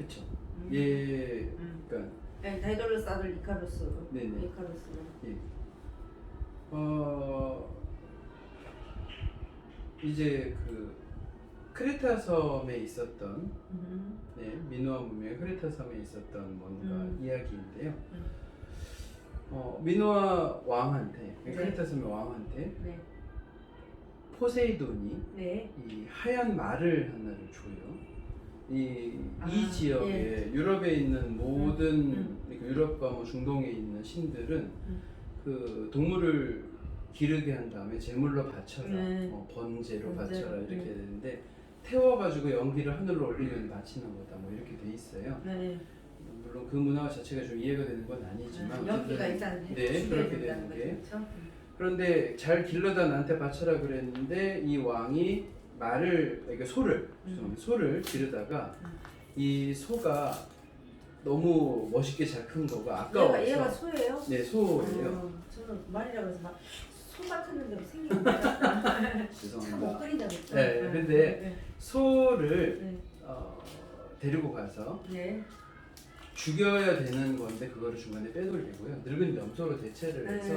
그쵸. 음. 예, 음. 그러니까 네, 다이돌로스 아들 이카루스. 네네. 이카루스가. 예. 어 이제 그 크레타 섬에 있었던 음. 네, 미노아 문명의 크레타 섬에 있었던 뭔가 음. 이야기인데요. 음. 어, 미노아 왕한테 네. 크레타 섬의 왕한테 네. 포세이돈이 네. 이 하얀 말을 하나를 줘요. 이, 아, 이 지역에 유럽에 있는 모든 음. 그러니까 유럽과 뭐 중동에 있는 신들은 음. 그 동물을 기르게 한 다음에 제물로 바쳐라, 네. 뭐 번제로 번제로, 바쳐라 이렇게 네. 되는데 태워가지고 연기를 하늘로 올리면 바치는 거다, 뭐 이렇게 돼 있어요. 네. 물론 그 문화 자체가 좀 이해가 되는 건 아니지만 연기가 어쨌든 일단 네, 그렇게 되는 게. 그렇죠? 그런데 잘 길러다 나한테 바쳐라 그랬는데 이 왕이 말을 그러니까 소를 음. 죄송합니다. 소를 기르다가 음. 이 소가 너무 멋있게 잘 큰 거가 얘가, 아까워서 얘가 소예요? 네 소예요. 어, 저는 말이라고 해서 막소 대로 생긴. 참못 죄송합니다. 끓인다 그랬죠. 네, 근데 소를 네. 어, 데리고 가서 네. 죽여야 되는 건데 그거를 중간에 빼돌리고요. 늙은 염소로 대체를 네. 해서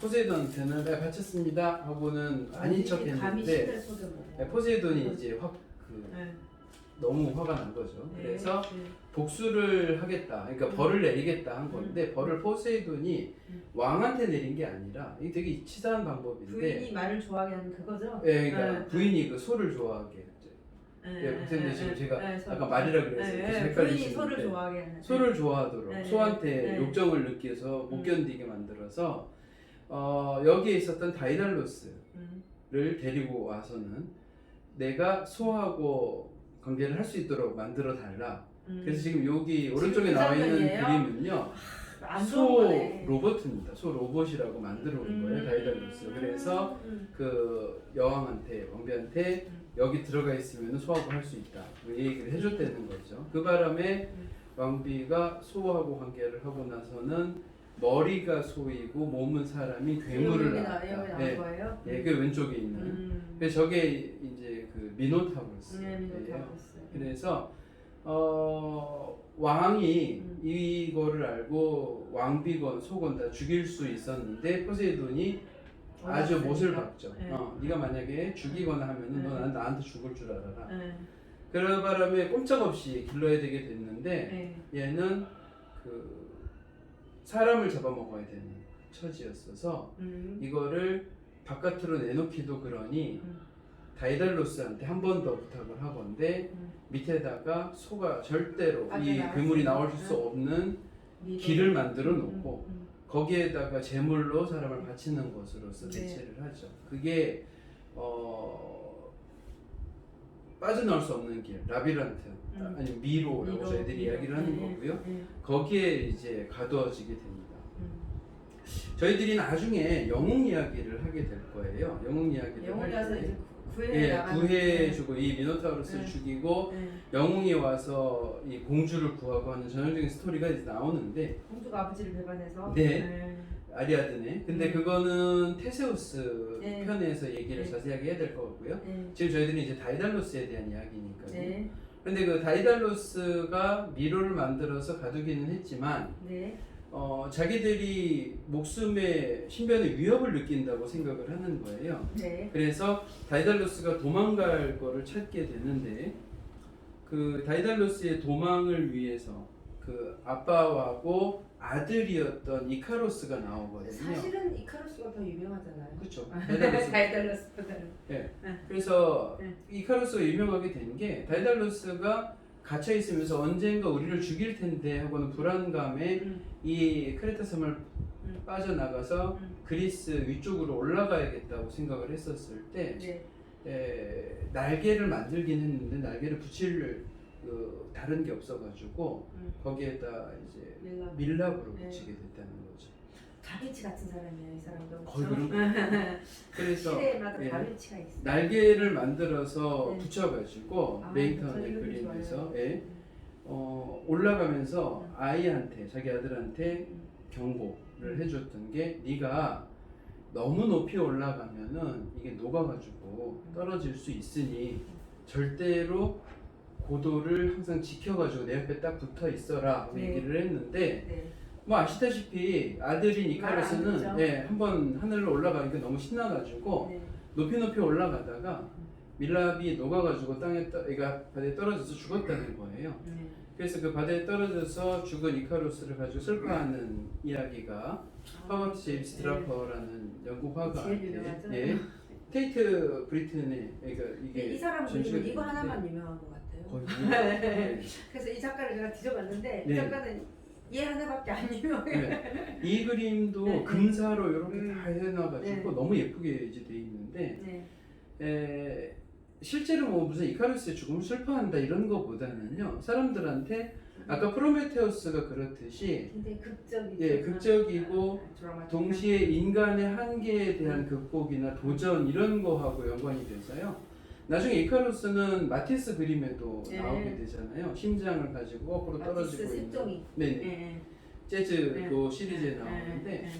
포세이돈한테는 네, 바쳤습니다 하고는 아닌 이게 감히 척했는데 신을. 네, 포세이돈이 이제 확 그, 네. 너무 화가 난 거죠. 네. 그래서 네. 복수를 하겠다. 그러니까 음. 벌을 내리겠다 한 건데 벌을 포세이돈이 음. 왕한테 내린 게 아니라 이게 되게 치사한 방법인데 부인이 말을 좋아하게 하는 그거죠? 예, 그러니까 네. 부인이 그 소를 좋아하게. 네, 예, 선생님 지금 제가 네, 소. 아까 말이라 그랬어요. 네, 그래서 네, 헷갈리시는데 소를 좋아하게 하는 소를 좋아하도록 네, 소한테 네. 욕정을 느껴서 못 음. 견디게 만들어서 어, 여기에 있었던 다이달로스를 음. 데리고 와서는 내가 소하고 관계를 할 수 있도록 만들어 달라. 음. 그래서 지금 여기 지금 오른쪽에 그 나와 있는? 그림은요. 안소 좋은 거네. 로봇입니다. 소 로봇이라고 만들어 온 거예요. 다이달로스. 그래서 음. 그 여왕한테 왕비한테 음. 여기 들어가 있으면 소하고 할 수 있다. 뭐 이 얘기를 해줬다는 거죠. 그 바람에 음. 왕비가 소하고 관계를 하고 나서는 머리가 소이고 몸은 사람이 괴물을 여기 나- 낳았다. 나온 네, 거예요? 예, 그 왼쪽에 있는. 음. 그래서 저게 이제 그 미노타우루스. 네, 미노타우루스. 그래서 어, 왕이 음. 이거를 알고 왕비건 소건 다 죽일 수 있었는데 포세이돈이 아주 못을. 박죠. 네. 어, 네가 만약에 죽이거나 하면은 네. 넌 나한테 죽을 줄 알아라. 네. 그런 바람에 꼼짝없이 길러야 되게 됐는데 네. 얘는 그 사람을 잡아먹어야 되는 처지였어서 음. 이거를 바깥으로 내놓기도 그러니 음. 다이달로스한테 한 번 더 부탁을 하건데 음. 밑에다가 소가 절대로 이 빠져나갈 괴물이 수 나올. 수 없는 미도. 길을 만들어 놓고 음, 음, 거기에다가 제물로 사람을 바치는 것으로서 네. 대체를 하죠. 그게 어 빠져나올 수 없는 길, 라비란트 음. 아니 미로, 저희들이 미로. 이야기를 하는 네, 거고요. 네. 거기에 이제 가두어지게 됩니다. 음. 저희들이 나중에 영웅 이야기를 하게 될 거예요. 영웅 이야기를 와서 때 이제 구해 예, 나가는 구해주고 이 미노타우루스를 네. 죽이고 네. 영웅이 와서 이 공주를 구하고 하는 전형적인 스토리가 이제 나오는데 공주가 아버지를 배반해서 네. 아리아드네. 근데 음. 그거는 테세우스 네. 편에서 얘기를 네. 자세하게 해야 될 것 같고요. 네. 지금 저희들이 이제 다이달로스에 대한 이야기니까요. 네. 근데 그 다이달로스가 미로를 만들어서 가두기는 했지만 네. 어, 자기들이 목숨의 신변의 위협을 느낀다고 생각을 하는 거예요. 네. 그래서 다이달로스가 도망갈 거를 찾게 되는데 그 다이달로스의 도망을 위해서 그 아빠하고 아들이었던 이카로스가 나오거든요. 사실은 이카루스가 더 유명하잖아요. 그렇죠. 다이달로스. 다이달로스보다는. 예. 네. 그래서 네. 이카로스가 유명하게 된 게 다이달로스가 갇혀 있으면서 언젠가 우리를 죽일 텐데 하고는 불안감에 음. 이 크레타 섬을 음. 빠져나가서 음. 그리스 위쪽으로 올라가야겠다고 생각을 했었을 때 네. 에, 날개를 만들긴 했는데 날개를 붙일 그, 다른 게 없어가지고 음. 거기에다 이제 밀라. 밀랍으로 네. 붙이게 됐다는 거죠. 다빈치 같은 사람이에요, 이 사람도. 거의 그렇죠? 그래서 시대마다 예. 다빈치가 있어. 날개를 만들어서 네. 붙여가지고 아, 저거 그림에서. 예, 어, 올라가면서 음. 아이한테 자기 아들한테 음. 경고를 해줬던 게 네가 너무 높이 올라가면은 이게 녹아가지고 떨어질 수 있으니 절대로 고도를 항상 지켜가지고 내 옆에 딱 붙어 있어라 하고 네. 얘기를 했는데 네. 뭐 아시다시피 아들인 이카루스는. 예, 한번 하늘로 올라가니까 너무 신나가지고 네. 높이 높이 올라가다가 밀랍이 녹아가지고 땅에 떠, 그러니까 바다에 떨어져서 죽었다는 거예요. 네. 그래서 그 바다에 떨어져서 죽은 이카루스를 가지고 슬퍼하는 이야기가 허버트 제임스 네. 드라퍼라는 영국 유명하죠. 예, 테이트 브리튼의 그러니까 이게 이 사람 전시가 그리고 이거 하나만 유명한 것 같아요. 거의 네. 그래서 이 작가를 제가 뒤져봤는데 이 네. 작가는 얘 하나밖에 안 유명해요. 네. 이 그림도 네, 네. 금사로 이렇게 음. 다 해놔가지고 네. 너무 예쁘게 이제 돼 있는데 네. 에, 실제로 뭐 무슨 이카루스의 죽음을 슬퍼한다 이런 거보다는요 사람들한테 아까 프로메테우스가 그렇듯이 굉장히 극적이죠. 예, 극적이고 드라마틱한. 동시에 인간의 한계에 대한 극복이나 도전 이런 거하고 연관이 돼서요. 나중에 이카루스는 마티스 그림에도 네. 나오게 되잖아요. 심장을 가지고 거꾸로 떨어지고 있는. 색종이. 네, 예, 예. 재즈 네. 그 시리즈에 예, 나오는데 예, 예.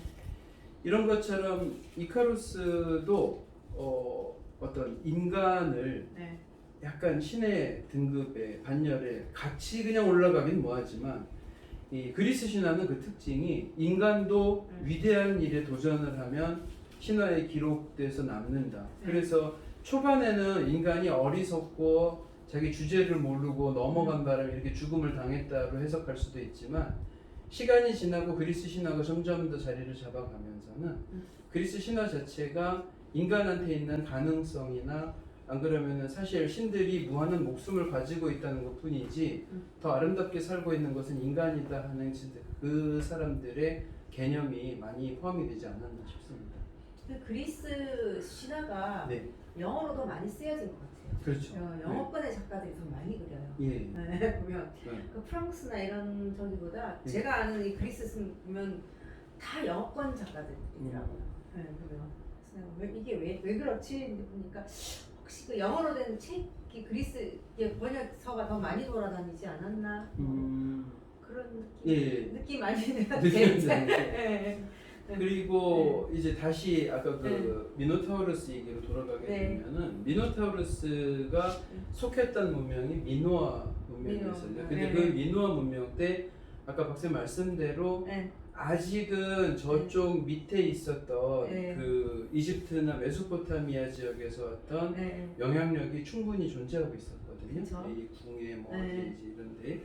이런 것처럼 이카루스도 어, 어떤 인간을 네. 약간 신의 등급의 반열에 같이 그냥 올라가긴 뭐하지만 이 그리스 신화는 그 특징이 인간도 음. 위대한 일에 도전을 하면 신화에 기록돼서 남는다. 음. 그래서 초반에는 인간이 어리석고 자기 주제를 모르고 넘어간 바람에 이렇게 죽음을 당했다로 해석할 수도 있지만 시간이 지나고 그리스 신화가 점점 더 자리를 잡아가면서는 음. 그리스 신화 자체가 인간한테 있는 가능성이나 안 그러면은 사실 신들이 무한한 목숨을 가지고 있다는 것 뿐이지 음. 더 아름답게 살고 있는 것은 인간이다 하는 그 사람들의 개념이 많이 포함이 되지 않았나 싶습니다. 그 그리스 신화가 네, 영어로도 많이 쓰여진 것 같아요. 그렇죠. 어, 영어권의 작가들이 더 많이 그려요. 예. 네, 보면 네. 그 프랑스나 이런 저기보다 네. 제가 아는 이 그리스 쓴 보면 다 영어권 작가들이더라고요. 음. 네, 보면 그래서 왜 이게 왜, 왜 그렇지 보니까 혹시 그 영어로 된 책이 그리스 이게 번역서가 더 많이 돌아다니지 않았나 음, 그런 느낌 예, 예. 느낌 많이. 나는데. 네. 그리고 이제 다시 아까 그 네. 미노타우루스 얘기로 돌아가게 네. 되면은 미노타우루스가 속했던 문명이 미노아 문명이었어요. 근데 네. 그 미노아 문명 때 아까 박사 말씀대로 네. 아직은 저쪽 밑에 있었던 네. 그 이집트나 메소포타미아 지역에서 왔던 네. 영향력이 충분히 존재하고 있었거든요. 그쵸. 이 궁에 뭐 네. 어디 이런데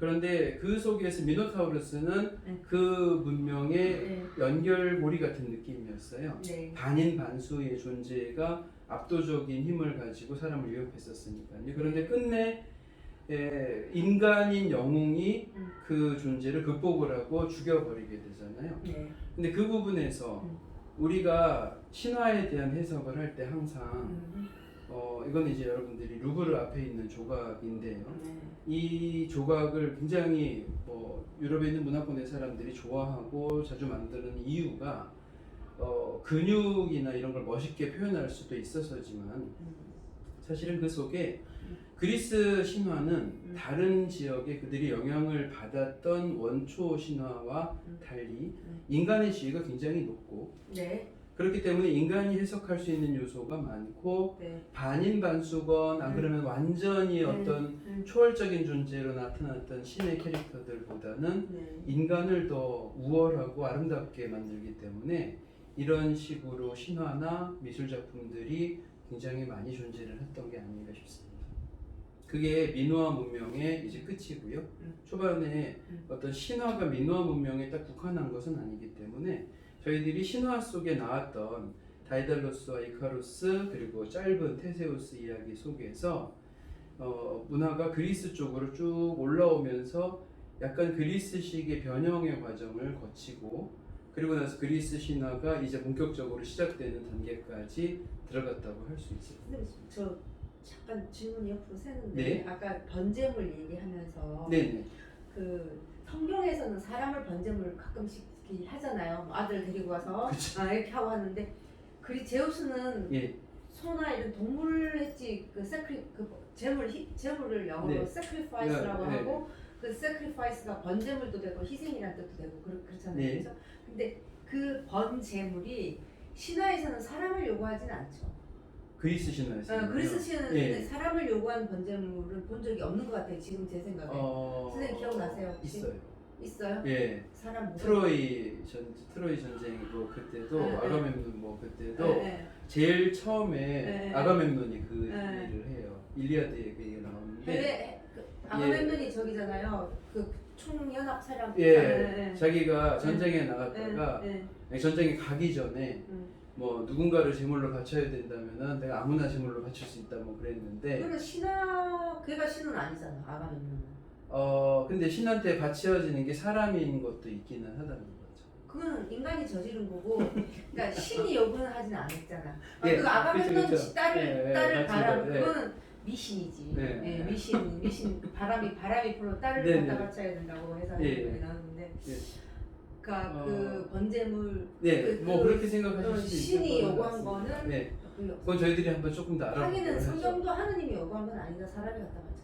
그런데 그 속에서 미노타우루스는 네. 그 문명의 네. 연결고리 같은 느낌이었어요. 네. 반인 반수의 존재가 압도적인 힘을 가지고 사람을 위협했었으니까요. 그런데 끝내 에, 인간인 영웅이 음. 그 존재를 극복을 하고 죽여버리게 되잖아요. 네. 근데 그 부분에서 음. 우리가 신화에 대한 해석을 할 때 항상 음. 어, 이건 이제 여러분들이 루브르 앞에 있는 조각인데요. 네. 이 조각을 굉장히 뭐 유럽에 있는 문화권의 사람들이 좋아하고 자주 만드는 이유가 어, 근육이나 이런 걸 멋있게 표현할 수도 있어서지만 음. 사실은 그 속에 음. 그리스 신화는 음. 다른 지역에 그들이 영향을 받았던 원초 신화와 음. 달리 음. 인간의 지위가 굉장히 높고 네. 그렇기 때문에 인간이 해석할 수 있는 요소가 많고 네. 반인 반수건 안 음. 그러면 완전히 음. 어떤 음. 초월적인 존재로 나타났던 신의 캐릭터들보다는 네. 인간을 더 우월하고 아름답게 만들기 때문에 이런 식으로 신화나 미술 작품들이 굉장히 많이 존재를 했던 게 아닌가 싶습니다. 그게 민화 문명의 이제 끝이고요. 음. 초반에 음. 어떤 신화가 민화 문명에 딱 국한한 것은 아니기 때문에 저희들이 신화 속에 나왔던 다이달로스와 이카루스 그리고 짧은 테세우스 이야기 속에서 어, 문화가 그리스 쪽으로 쭉 올라오면서 약간 그리스식의 변형의 과정을 거치고 그리고 나서 그리스 신화가 이제 본격적으로 시작되는 단계까지 들어갔다고 할 수 있을 것 같습니다. 저 잠깐 질문이 옆으로 새는데 네. 아까 번제물 얘기하면서 네네. 그 성경에서는 사람을 번제물 가끔씩 이렇게 하잖아요. 뭐 아들 데리고 와서 그쵸. 아, 이렇게 하고 하는데 그리 제우스는 예. 소나 이런 동물을 했지 그 세크리 그 제물 히, 제물을 영어로 네. sacrifice라고 네, 네. 하고 그 sacrifice가 번제물도 되고 희생이라는 뜻도 되고 그렇, 그렇잖아요. 네. 그래서 근데 그 번제물이 신화에서는 사람을 요구하진 않죠. 그리스 신화에서. 어, 그리스 시는 예. 사람을 요구한 번제물을 본 적이 없는 것 같아요. 지금 제 생각에 어, 선생님 기억나세요, 혹시? 있어요. 있어요? 예. 사람 뭐? 트로이 전 트로이 전쟁 뭐 그때도 네, 네. 아가멤논 뭐 그때도 네, 제일 처음에 네. 아가멤논이 그 네. 일을 해요. 일리아드에 그 얘기가 나오는데 그 아가멤논이 저기잖아요. 그 총연합 사령. 예, 네, 자기가 전쟁에 나갔다가 네, 네. 전쟁에 가기 전에 음. 뭐 누군가를 제물로 바쳐야 된다면은 내가 아무나 제물로 바칠 수 있다 뭐 그랬는데 그거는 신하 걔가 신은 아니잖아. 아가멤논은. 어 근데 신한테 바치어지는 게 사람인 것도 있기는 하다는 거죠. 그거는 인간이 저지른 거고, 그러니까 신이 요구는 하진 않았잖아. 아, 예, 그 그쵸, 그쵸. 딸을 예, 예, 딸을 바람 예. 그거는 미신이지. 네. 예, 미신 미신 바람이 바람이 불어 딸을 네, 갖다 네. 바쳐야 된다고 해서 예, 예. 나오는데, 예. 그러니까 어. 그 번제물 네, 그- 뭐 그- 그렇게 생각하실 어, 수도 신이 것 요구한 같습니다. 거는 네, 그 그건 저희들이 한번 조금 더 알아보도록 하기는. 성경도 하느님이 요구한 건 아니다. 사람이 갖다 바쳤지.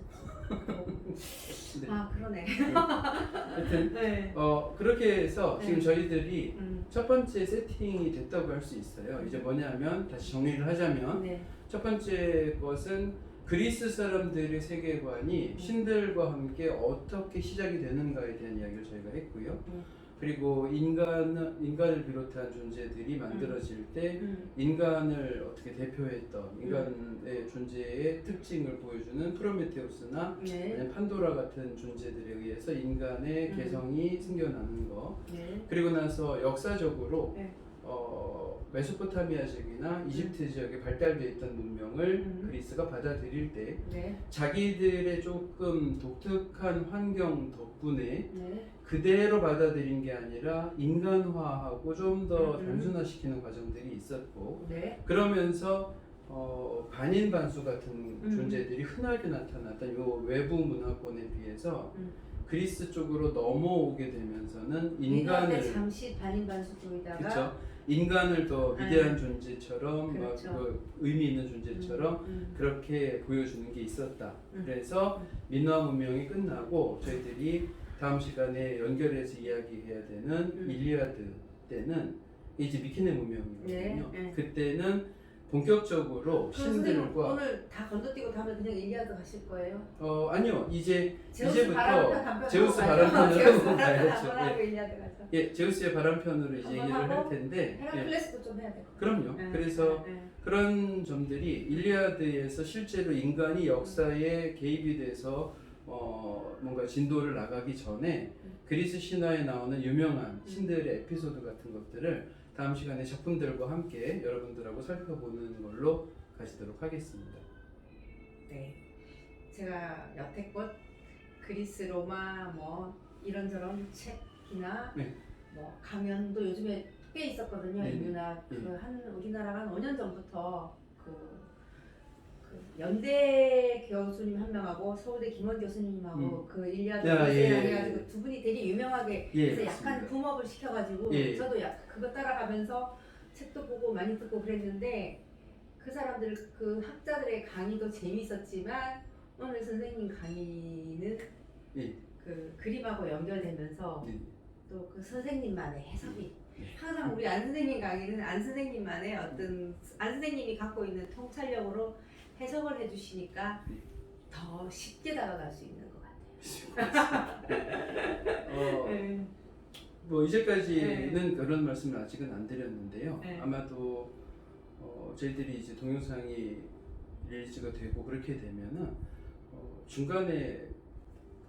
네. 아 그러네. 하여튼 네. 어 그렇게 해서 지금 네. 저희들이 음. 첫 번째 세팅이 됐다고 할 수 있어요. 이제 뭐냐면 다시 정리를 하자면 네. 첫 번째 것은 그리스 사람들의 세계관이 음. 신들과 함께 어떻게 시작이 되는가에 대한 이야기를 저희가 했고요. 음. 그리고 인간 인간을 비롯한 존재들이 만들어질 때 음. 인간을 어떻게 대표했던 인간의 존재의 특징을 보여주는 프로메테우스나 네. 아니면 판도라 같은 존재들에 의해서 인간의 음. 개성이 생겨나는 거 네. 그리고 나서 역사적으로 네. 어, 메소포타미아 지역이나 이집트 지역에 발달되어 있던 문명을 음. 그리스가 받아들일 때 네. 자기들의 조금 독특한 환경 덕분에 네. 그대로 받아들인 게 아니라 인간화하고 좀 더 음. 단순화시키는 과정들이 있었고 네. 그러면서 어, 반인 반수 같은 음. 존재들이 흔하게 나타났던 요 외부 문화권에 비해서 음. 그리스 쪽으로 넘어오게 되면서는 인간을 잠시 반인반수주의다가 그렇죠 인간을 더 네. 위대한 존재처럼 막 그렇죠. 그 의미 있는 존재처럼 음, 그렇게 보여주는 게 있었다. 음. 그래서 음. 민화 문명이 끝나고 저희들이 다음 시간에 연결해서 이야기해야 되는 음. 일리아드 때는 이제 미키네 문명이거든요. 네, 네. 그때는 본격적으로 신들과 오늘 다 건너뛰고 다음에 그냥 일리아드 가실 거예요? 어 아니요 이제 제우스 이제부터 제우스. 바람편으로 바람편 가야죠. 한번 하고 일리아드 가서 예 제우스의 바람편으로 이제 한번 얘기를 할 하고 텐데 예, 헤라클레스도 좀 해야 되고 그럼요. 네, 그래서 네, 네. 그런 점들이 일리아드에서 실제로 인간이 역사에 개입이 돼서 어, 뭔가 진도를 나가기 전에 그리스 신화에 나오는 유명한 신들의 에피소드 같은 것들을 다음 시간에 작품들과 함께 여러분들하고 살펴보는 걸로 가지도록 하겠습니다. 네. 제가 여태껏 그리스 로마 뭐 이런저런 책이나 네. 뭐 강연도 요즘에 꽤 있었거든요. 네, 네. 인류나 네. 그한 우리나라가 한 5년 전부터 그, 그 연대 교수님 한 명하고 서울대 김원 교수님하고 그 일리아드 야, 예, 에세이 예, 해가지고 예. 두 분이 되게 유명하게 예, 그래서 맞습니다. 약간 붐업을 시켜가지고 예. 저도 약 그거 따라가면서 책도 보고 많이 듣고 그랬는데 그 사람들 그 학자들의 강의도 재미있었지만 오늘 선생님 강의는 예. 그 그림하고 연결되면서 네. 또그 선생님만의 해석이 네. 항상 우리 안 선생님 강의는 안 선생님만의 어떤 안 선생님이 갖고 있는 통찰력으로 해석을 해주시니까 네. 더 쉽게 다가갈 수 있는 것 같아요. 어, 네. 뭐 이제까지는 그런 말씀을 아직은 안 드렸는데요. 네. 아마도 어, 저희들이 이제 동영상이 릴리즈가 되고 그렇게 되면은 어, 중간에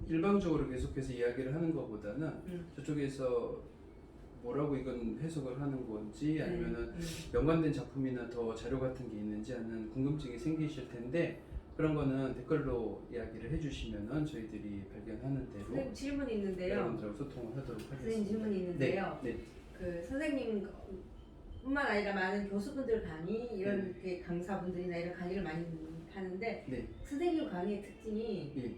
일방적으로 계속해서 이야기를 하는 것보다는 음. 저쪽에서 뭐라고 이건 해석을 하는 건지 아니면은 음, 음. 연관된 작품이나 더 자료 같은 게 있는지 하는 궁금증이 생기실 텐데 그런 거는 댓글로 이야기를 해주시면은 저희들이 발견하는 대로 선생님 질문 있는데요. 여러분들하고 소통을 하도록 하겠습니다. 질문이 있는데요. 네, 네. 그 선생님뿐만 아니라 많은 교수분들 강의 이런 그 강사분들이나 이런 강의를 많이 하는데 네. 선생님 강의의 특징이 예.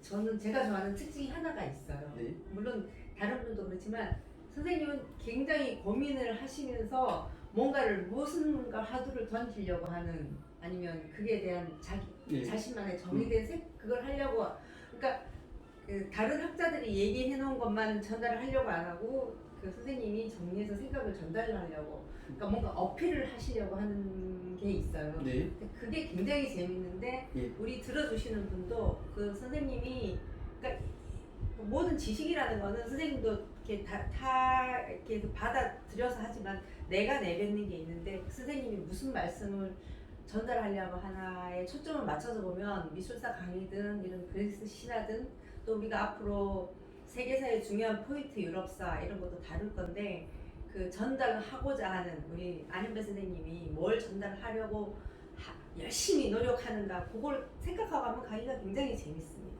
저는 제가 좋아하는 특징이 하나가 있어요. 네. 물론 다른 분도 그렇지만 선생님은 굉장히 고민을 하시면서 뭔가를 무슨 가 화두를 던지려고 하는 아니면 그에 대한 자기 예. 자신만의 정리된 색 그걸 하려고 그러니까 그 다른 학자들이 얘기해 놓은 것만 전달을 하려고 안 하고 그 선생님이 정리해서 생각을 전달하려고 그러니까 뭔가 어필을 하시려고 하는 게 있어요. 네. 근데 그게 굉장히 재밌는데 예. 우리 들어주시는 분도 그 선생님이 그러니까 모든 지식이라는 거는 선생님도 이렇게 다, 다 이렇게 받아들여서 하지만 내가 내뱉는 게 있는데 그 선생님이 무슨 말씀을 전달하려고 하나에 초점을 맞춰서 보면 미술사 강의든 이런 그리스 신화든 또 우리가 앞으로 세계사의 중요한 포인트 유럽사 이런 것도 다룰 건데 그 전달을 하고자 하는 우리 안현배 선생님이 뭘 전달하려고 하- 열심히 노력하는가 그걸 생각하고 하면 강의가 굉장히 재밌습니다.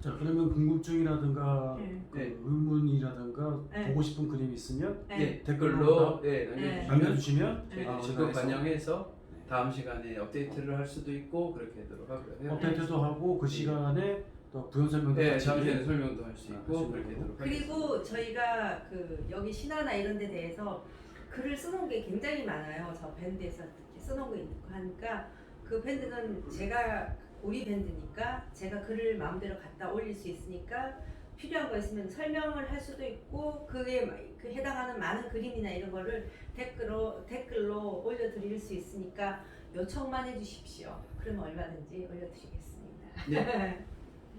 자 그러면 궁금증이라든가 네. 그 네. 의문이라든가 네. 보고 싶은 그림이 있으면 네. 댓글로 네, 네. 남겨주시면 남겨주시면 네. 아, 저희가 반영해서 네. 다음 시간에 업데이트를 할 수도 있고 그렇게 하도록 하고요. 업데이트도 하고 그 시간에 또 부연 설명도 네, 같이 다음 시간에 설명도 할수 아, 있고 할수 그렇게. 하도록 하겠습니다. 그리고 저희가 그 여기 신화나 이런 데 대해서 글을 써놓은 게 굉장히 많아요. 저 밴드에서 특히 써놓은 거 있고 하니까 그 밴드는 제가 우리 밴드니까 제가 글을 마음대로 갖다 올릴 수 있으니까 필요한 거 있으면 설명을 할 수도 있고 그에 그 해당하는 많은 그림이나 이런 거를 댓글로 댓글로 올려드릴 수 있으니까 요청만 해주십시오. 그러면 얼마든지 올려드리겠습니다. 네.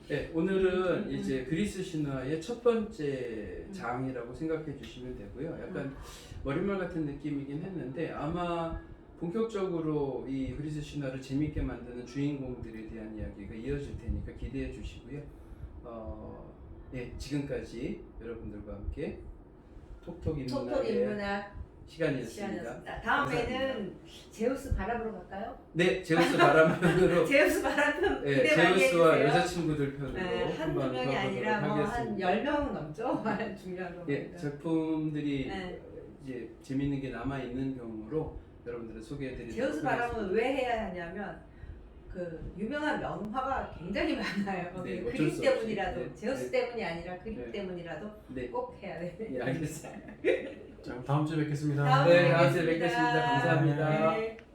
네, 오늘은 이제 그리스 신화의 첫 번째 장이라고 생각해 주시면 되고요. 약간 머릿말 같은 느낌이긴 했는데 아마 본격적으로 이 그리스 신화를 재밌게 만드는 주인공들에 대한 이야기가 이어질 테니까 기대해 주시고요. 어, 네, 지금까지 여러분들과 함께 톡톡 인문학의 인문학 시간이었습니다. 시간이었습니다. 다음에는 제우스 바람으로 갈까요? 네, 제우스 바람 편으로 제우스 바람 네, 기대 많이 제우스와. 여자친구들 편으로 네, 한두 명이 아니라 뭐한 하겠습니다. 열 명은 넘죠. 중요한 거. 예, 작품들이 네. 이제 재밌는 게 남아 있는 경우로 여러분들을 소개해드리도록 제우스 바람은 왜 해야 하냐면 그 유명한 명화가 굉장히 많아요. 네, 그 어쩔 그림 수 때문이라도. 네, 제우스 네. 때문이 아니라 그림 네. 때문이라도 네, 꼭 해야 돼. 예, 알겠습니다. 자 그럼 다음 주에 뵙겠습니다. 다음에 네, 다음 주에 뵙겠습니다. 뵙겠습니다. 감사합니다. 네.